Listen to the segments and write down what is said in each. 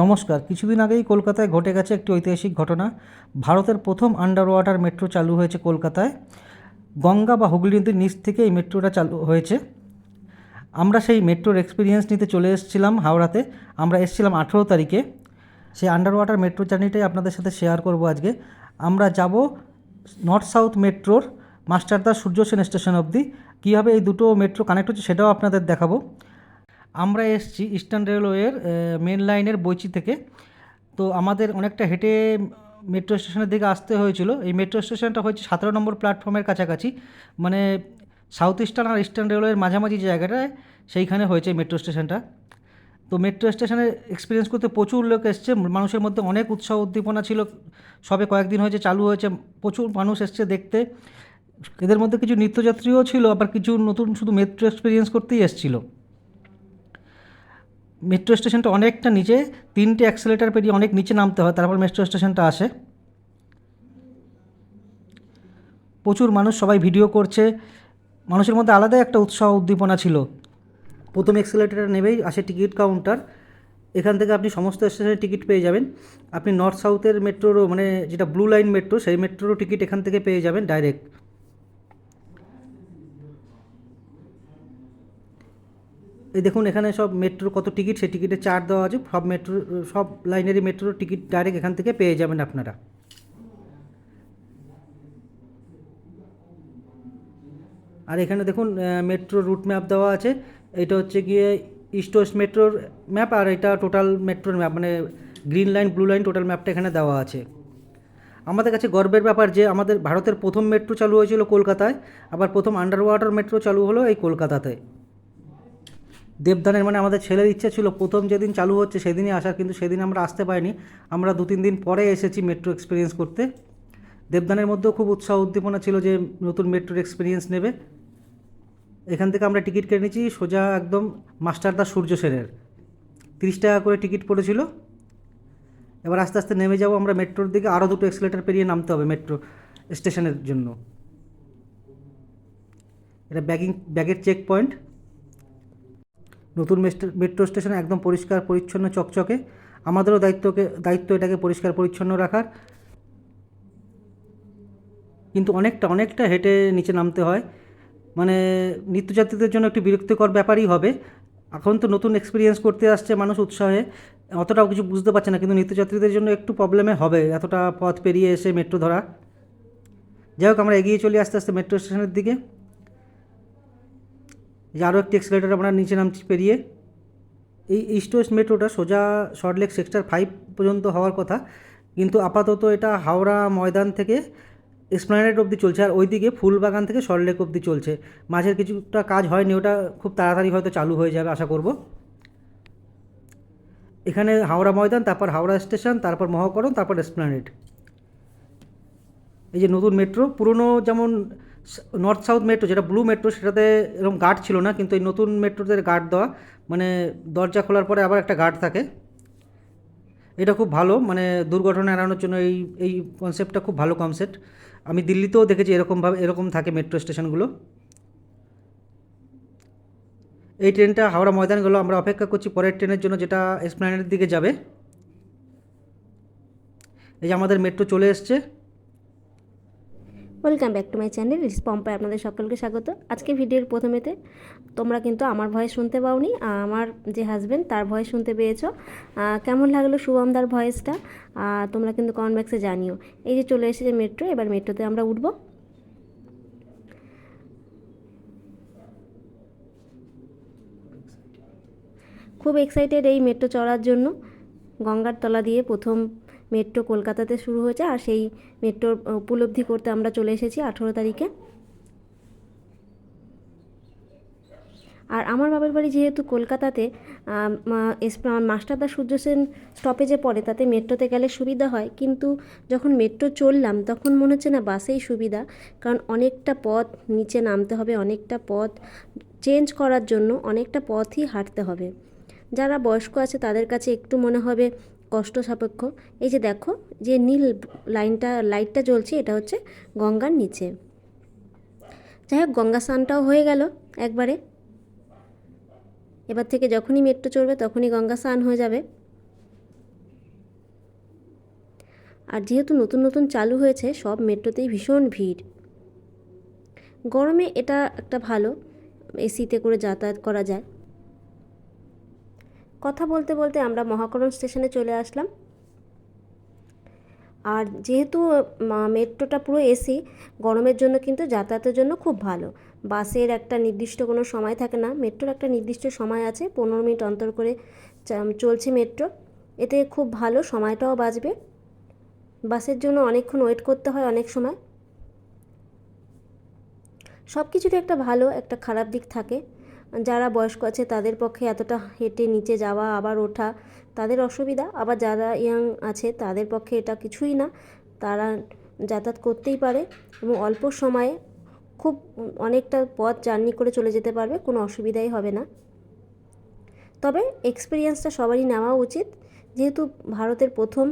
নমস্কার। কিছুদিন আগেই কলকাতায় ঘটে গেছে একটি ঐতিহাসিক ঘটনা। ভারতের প্রথম আন্ডার ওয়াটার মেট্রো চালু হয়েছে কলকাতায়। গঙ্গা বা হুগলি নদীর নিচ থেকে এই মেট্রোটা চালু হয়েছে। আমরা সেই মেট্রোর এক্সপিরিয়েন্স নিতে চলে এসেছিলাম হাওড়াতে। আমরা এসেছিলাম আঠেরো তারিখে। সেই আন্ডার ওয়াটার মেট্রো জার্নিটাই আপনাদের সাথে শেয়ার করব আজকে। আমরা যাব নর্থ সাউথ মেট্রোর মাস্টারদা সূর্য সেন স্টেশন অবধি। কীভাবে এই দুটো মেট্রো কানেক্ট হচ্ছে সেটাও আপনাদের দেখাবো। আমরা এসছি ইস্টার্ন রেলওয়ের মেন লাইনের বইচি থেকে। তো আমাদের অনেকটা হেঁটে মেট্রো স্টেশনের দিকে আসতে হয়েছিল। এই মেট্রো স্টেশনটা হচ্ছে সতেরো নম্বর প্ল্যাটফর্মের কাছাকাছি। মানে সাউথ ইস্টার্ন আর ইস্টার্ন রেলওয়ের মাঝামাঝি জায়গাটায় সেইখানে হয়েছে মেট্রো স্টেশনটা তো মেট্রো স্টেশনে এক্সপিরিয়েন্স করতে প্রচুর লোক এসছে। মানুষের মধ্যে অনেক উৎসাহ উদ্দীপনা ছিল। সবে কয়েকদিন হয়েছে, চালু হয়েছে, প্রচুর মানুষ এসছে দেখতে। এদের মধ্যে কিছু নিত্যযাত্রীও ছিল, আবার কিছু নতুন শুধু মেট্রো এক্সপিরিয়েন্স করতেই এসেছিল। মেট্রো স্টেশনটা অনেকটা নিচে, তিনটে অ্যাক্সেলেটার পেরিয়ে অনেক নিচে নামতে হয়, তারপর মেট্রো স্টেশনটা আসে। প্রচুর মানুষ সবাই ভিডিও করছে। মানুষের মধ্যে আলাদাই একটা উৎসাহ উদ্দীপনা ছিল। প্রথম এক্সেলেটার নেবেই আসে টিকিট কাউন্টার এখান থেকে আপনি সমস্ত স্টেশনের টিকিট পেয়ে যাবেন। আপনি নর্থ সাউথের মেট্রোরও মানে যেটা ব্লু লাইন মেট্রো সেই মেট্রোরও টিকিট এখান থেকে পেয়ে যাবেন ডাইরেক্ট এই দেখুন, এখানে সব মেট্রোর কত টিকিট সেই টিকিটে চার্ট দেওয়া আছে, সব মেট্রো সব লাইনেরই মেট্রোর টিকিট ডাইরেক্ট এখান থেকে পেয়ে যাবেন আপনারা। আর এখানে দেখুন মেট্রো রুট ম্যাপ দেওয়া আছে, এটা হচ্ছে গিয়ে ইস্ট ওয়েস্ট মেট্রোর ম্যাপ আর এটা টোটাল মেট্রোর ম্যাপ মানে green line blue line total ম্যাপটা এখানে দেওয়া আছে। আমাদের কাছে গর্বের ব্যাপার যে, আমাদের ভারতের প্রথম মেট্রো চালু হয়েছিল কলকাতায়, আবার প্রথম আন্ডার ওয়াটার মেট্রো চালু হলো এই কলকাতাতে। দেবদানের মানে আমাদের ছেলের ইচ্ছা ছিল, প্রথম যেদিন চালু হচ্ছে সেদিনই আসার, কিন্তু সেদিন আমরা আসতে পারিনি। আমরা দু তিন দিন পরে এসেছি মেট্রো এক্সপিরিয়েন্স করতে। দেবদানের মধ্যেও খুব উৎসাহ উদ্দীপনা ছিল যে নতুন মেট্রোর এক্সপিরিয়েন্স নেবে। এখান থেকে আমরা টিকিট কেটে নিয়েছি, সোজা একদম মাস্টারদা সূর্য সেনের। তিরিশ টাকা করে টিকিট পড়েছিল। এবার আস্তে আস্তে নেমে যাব আমরা মেট্রোর দিকে। আরও দুটো এক্সেলেটার পেরিয়ে নামতে হবে মেট্রো স্টেশনের জন্য। এটা ব্যাগিং, ব্যাগের চেক পয়েন্ট নতুন মেট্রো স্টেশন একদম পরিষ্কার, পরিচ্ছন্ন, চকচকে। আমাদেরও দায়িত্বকে দায়িত্ব এটাকে পরিষ্কার, পরিচ্ছন্ন রাখার। কিন্তু অনেকটা অনেকটা হেঁটে নিচে নামতে হয়। মানে নিত্যযাত্রীদের জন্য একটি বিরক্তিকর ব্যাপারই হবে। এখন তো নতুন এক্সপিরিয়েন্স করতে আসছে মানুষ উৎসাহে। অতটাও কিছু বুঝতে পারছে না, কিন্তু নিত্যযাত্রীদের জন্য একটু প্রবলেমে হবে। এতটা পথ পেরিয়ে এসে মেট্রো ধরা। যাই হোক, আমরা এগিয়ে চলি আস্তে আস্তে মেট্রো স্টেশনের দিকে। যে আরও একটি এক্সিলেটার আমরা নিচে নামছি পেরিয়ে। এই ইস্ট ওয়েস্ট মেট্রোটা সোজা সল্টলেক সেক্টর ফাইভ পর্যন্ত হওয়ার কথা। কিন্তু আপাতত এটা হাওড়া ময়দান থেকে এসপ্লানেড অবধি চলছে আর ওইদিকে ফুলবাগান থেকে সল্টলেক অবধি চলছে। মাঝের কিছুটা কাজ হয়নি, ওটা খুব তাড়াতাড়ি হয়তো চালু হয়ে যাবে, আশা করব। এখানে হাওড়া ময়দান, তারপর হাওড়া স্টেশন, তারপর মহাকরণ, তারপর এসপ্লানেড এই যে নতুন মেট্রো পুরনো যেমন নর্থ সাউথ মেট্রো যেটা ব্লু মেট্রো সেটাতে এরকম গার্ড ছিল না, কিন্তু এই নতুন মেট্রোতে গার্ড দেওয়া মানে দরজা খোলার পরে আবার একটা গার্ড থাকে। এটা খুব ভালো মানে দুর্ঘটনা এড়ানোর জন্য এই এই কনসেপ্টটা খুব ভালো কনসেপ্ট আমি দিল্লিতেও দেখেছি এরকমভাবে এরকম থাকে মেট্রো স্টেশনগুলো এই ট্রেনটা হাওড়া ময়দান গেলো, আমরা অপেক্ষা করছি পরের ট্রেনের জন্য, যেটা এসপ্ল্যানেডের দিকে যাবে। এই যে আমাদের মেট্রো চলে এসছে। Welcome back to my channel রিস পম্পে আপনাদের সকলকে স্বাগত। আজকে ভিডিওর প্রথমেতে তোমরা কিন্তু আমার ভয়েস শুনতে পাওনি, আমার যে হাজব্যান্ড তার ভয়েস শুনতে পেয়েছ। কেমন লাগল শুভমদার ভয়েসটা? তোমরা কিন্তু কমেন্ট বক্সে জানিও। এই যে চলে এসেছে মেট্রো এবার মেট্রোতে আমরা উঠবো। খুব এক্সাইটেড এই মেট্রো চড়ার জন্য। গঙ্গার তলা দিয়ে প্রথম মেট্রো কলকাতাতে শুরু হয়েছে আর সেই মেট্রোর উপলব্ধি করতে আমরা চলে এসেছি আঠেরো তারিখে। আর আমার বাবার বাড়ি যেহেতু কলকাতাতে মাস্টারদা সূর্য সেন স্টপেজে পড়ে, তাতে মেট্রোতে গেলে সুবিধা হয়। কিন্তু যখন মেট্রো চললাম, তখন মনে হচ্ছে না বাসেই সুবিধা, কারণ অনেকটা পথ নিচে নামতে হবে, অনেকটা পথ চেঞ্জ করার জন্য অনেকটা পথই হাঁটতে হবে। যারা বয়স্ক আছে তাদের কাছে একটু মনে হবে কষ্ট সাপেক্ষ। এই যে দেখো, যে নীল লাইনটা, লাইটটা জ্বলছে, এটা হচ্ছে গঙ্গার নিচে। যাই হোক, গঙ্গা স্নানটাও হয়ে গেল একবারে। এবার থেকে যখনই মেট্রো চড়বে তখনই গঙ্গা স্নান হয়ে যাবে। আর যেহেতু নতুন নতুন চালু হয়েছে, সব মেট্রোতেই ভীষণ ভিড়। গরমে এটা একটা ভালো এসিতে করে যাতায়াত করা যায়। কথা বলতে বলতে আমরা মহাকরণ স্টেশনে চলে আসলাম। আর যেহেতু মেট্রোটা পুরো এসি, গরমের জন্য কিন্তু যাতায়াতের জন্য খুব ভালো। বাসের একটা নির্দিষ্ট কোনো সময় থাকে না, মেট্রোর একটা নির্দিষ্ট সময় আছে, পনেরো মিনিট অন্তর করে চলছে মেট্রো। এতে খুব ভালো সময়টাও বাঁচবে। বাসের জন্য অনেকক্ষণ ওয়েট করতে হয় অনেক সময়। সব কিছুরই একটা ভালো, একটা খারাপ দিক থাকে। যারা বয়স্ক আছে তাদের পক্ষে এতটা হেঁটে নিচে যাওয়া, আবার ওঠা তাদের অসুবিধা। আবার যারা ইয়াং আছে তাদের পক্ষে এটা কিছুই না। তারা যাতায়াত করতেই পারে এবং অল্প সময়ে খুব অনেকটা পথ জার্নি করে চলে যেতে পারবে, কোনো অসুবিধাই হবে না। তবে এক্সপিরিয়েন্সটা সবারই নেওয়া উচিত। যেহেতু ভারতের প্রথম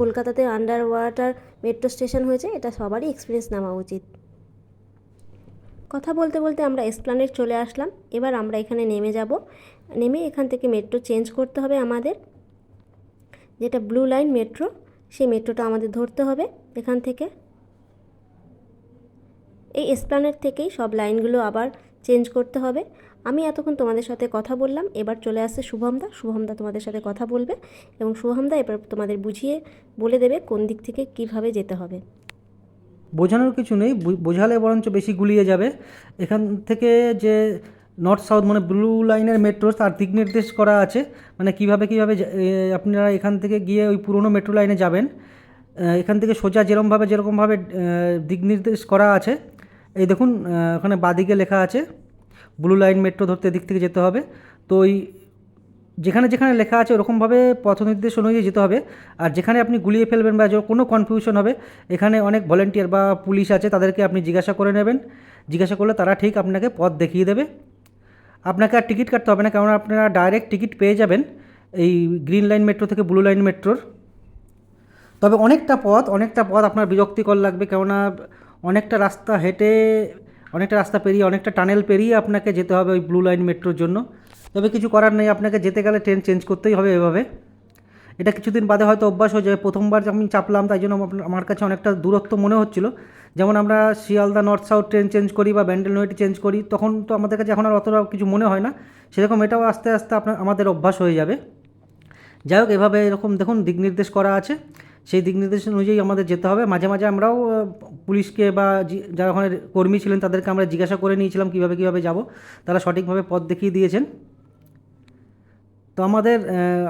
কলকাতাতে আন্ডার ওয়াটার মেট্রো স্টেশন হয়েছে, এটা সবারই এক্সপিরিয়েন্স নেওয়া উচিত। কথা বলতে বলতে আমরা এসপ্লানেড চলে আসলাম। এবার আমরা এখানে নেমে যাব। নেমে এখান থেকে মেট্রো চেঞ্জ করতে হবে আমাদের। যেটা ব্লু লাইন মেট্রো সেই মেট্রোটা আমাদের ধরতে হবে এখান থেকে। এই এসপ্লানেট থেকেই সব লাইনগুলো আবার চেঞ্জ করতে হবে। আমি এতক্ষণ তোমাদের সাথে কথা বললাম। এবার চলে আসছে শুভমদা। শুভমদা তোমাদের সাথে কথা বলবে এবং শুভমদা এবার তোমাদের বুঝিয়ে বলে দেবে কোন দিক থেকে কীভাবে যেতে হবে। বোঝানোর কিছু নেই বোঝালে বরঞ্চ বেশি গুলিয়ে যাবে। এখান থেকে যে নর্থ সাউথ মানে ব্লু লাইনের মেট্রো তার দিক নির্দেশ করা আছে। মানে কীভাবে কীভাবে আপনারা এখান থেকে গিয়ে ওই পুরনো মেট্রো লাইনে যাবেন। এখান থেকে সোজা যেরকমভাবে যেরকমভাবে দিক নির্দেশ করা আছে। এই দেখুন ওখানে বাদিকে লেখা আছে, ব্লু লাইন মেট্রো ধরতে দিক থেকে যেতে হবে। তো ওই যেখানে যেখানে লেখা আছে ওরকমভাবে পথ নির্দেশ অনুযায়ী যেতে হবে। আর যেখানে আপনি গুলিয়ে ফেলবেন বা কোনো কনফিউশন হবে, এখানে অনেক ভলেন্টিয়ার বা পুলিশ আছে, তাদেরকে আপনি জিজ্ঞাসা করে নেবেন। জিজ্ঞাসা করলে তারা ঠিক আপনাকে পথ দেখিয়ে দেবে। আপনাকে আর টিকিট কাটতে হবে না কারণ আপনারা ডাইরেক্ট টিকিট পেয়ে যাবেন এই গ্রিন লাইন মেট্রো থেকে ব্লু লাইন মেট্রোর তবে অনেকটা পথ অনেকটা পথ আপনার বিরক্তিকর লাগবে, কেননা অনেকটা রাস্তা হেঁটে, অনেকটা রাস্তা পেরিয়ে, অনেকটা টানেল পেরিয়ে আপনাকে যেতে হবে ওই ব্লু লাইন মেট্রোর জন্য। তবে কিছু করার নেই, আপনাকে যেতে গেলে ট্রেন চেঞ্জ করতেই হবে এভাবে। এটা কিছুদিন বাদে হয়তো অভ্যাস হয়ে যাবে। প্রথমবার আমি চাপলাম, তাই জন্য আমার- কাছে অনেকটা দূরত্ব মনে হচ্ছিল। যেমন আমরা Sealdah north south train change করি বা ব্যান্ডেল নৈটি চেঞ্জ করি, তখন তো আমাদের কাছে এখন আর অতটা কিছু মনে হয় না। সেরকম এটাও আস্তে আস্তে আপনার আমাদের অভ্যাস হয়ে যাবে। যাই হোক, এভাবে এরকম দেখুন, দিক নির্দেশ করা আছে। সেই দিক নির্দেশ অনুযায়ী আমাদের যেতে হবে। মাঝে মাঝে আমরাও পুলিশকে বা যারা ওখানে কর্মী ছিলেন, তাদেরকে আমরা জিজ্ঞাসা করে নিয়েছিলাম কীভাবে কীভাবে যাব। তারা সঠিকভাবে পথ দেখিয়ে দিয়েছেন। তো আমাদের আহ,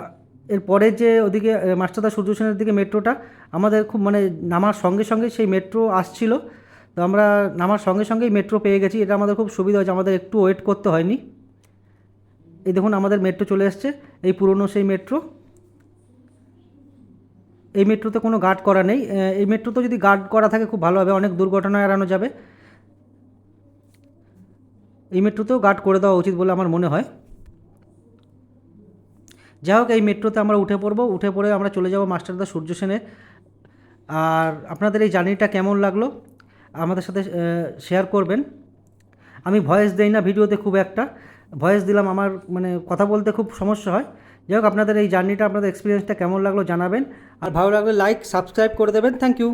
এর পরে যে ওদিকে মাস্টারদা সূর্য সেনের দিকে মেট্রোটা আমাদের খুব মানে নামার সঙ্গে সঙ্গে সেই মেট্রো আসছিল। তো আমরা নামার সঙ্গে সঙ্গেই মেট্রো পেয়ে গেছি। এটা আমাদের খুব সুবিধা হয়েছে আমাদের একটু ওয়েট করতে হয়নি। এই দেখুন আমাদের মেট্রো চলে এসছে এই পুরনো সেই মেট্রো। এই মেট্রোতে কোনো গার্ড করা নেই। এই মেট্রোতে যদি গার্ড করা থাকে খুব ভালো হবে অনেক দুর্ঘটনা এড়ানো যাবে। এই মেট্রোতেও গার্ড করে দেওয়া উচিত বলে আমার মনে হয়। যাই হোক, এই মেট্রোতে আমরা উঠে পড়ব। উঠে পড়ে আমরা চলে যাব মাস্টারদা সূর্য সেনে আর আপনাদের এই জার্নিটা কেমন লাগল আমাদের সাথে শেয়ার করবেন। আমি ভয়েস দেই না ভিডিওতে খুব একটা। ভয়েস দিলাম আমার মানে কথা বলতে খুব সমস্যা হয়। যাই হোক, আপনাদের এই জার্নিটা, আপনাদের এক্সপিরিয়েন্সটা কেমন লাগল জানাবেন। আর ভালো লাগলে লাইক সাবস্ক্রাইব করে দেবেন। Thank you